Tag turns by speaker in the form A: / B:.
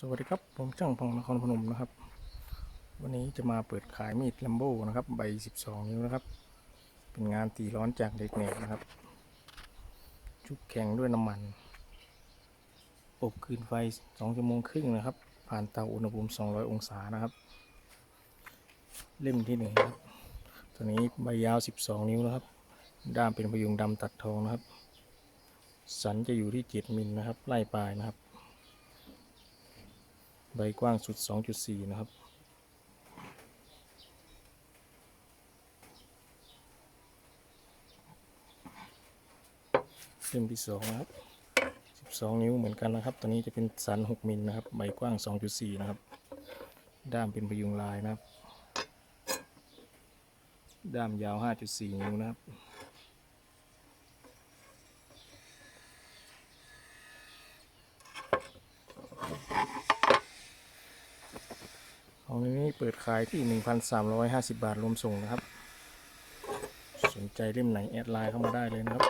A: สวัสดีครับ ผมช่างพงนครพนมนะครับ วันนี้จะมาเปิดขายมีดลัมโบนะครับ ใบ 12 นิ้วนะครับ เป็นงานตีร้อนจากเด็กเนกนะครับ ชุบแข็งด้วยน้ำมันอบคืนไฟ 2 ชั่วโมงครึ่งนะครับ ผ่านเตาอุณหภูมิ 200 องศานะครับ เล่มที่หนึ่งครับ ตัวนี้ใบยาว 12 นิ้วนะครับ ด้ามเป็นพยุงดำตัดทองนะครับ สันจะอยู่ที่ 7 มิลนะครับ ไล่ปลายนะครับ ใบกว้างสุด 2.4 นะครับเล่มที่สองนะครับ 12 นิ้วเหมือนกันนะครับ ตัวนี้จะเป็นสัน 6 มิลนะครับ ใบกว้าง 2.4 นะครับ ด้ามเป็นพยุงลายนะครับ ด้ามยาว 5.4 นิ้วนะครับ ของนี้เปิดขายที่ 1,350 บาทรวมส่งนะครับ สนใจเล่มไหน แอดไลน์เข้ามาได้เลยนะครับ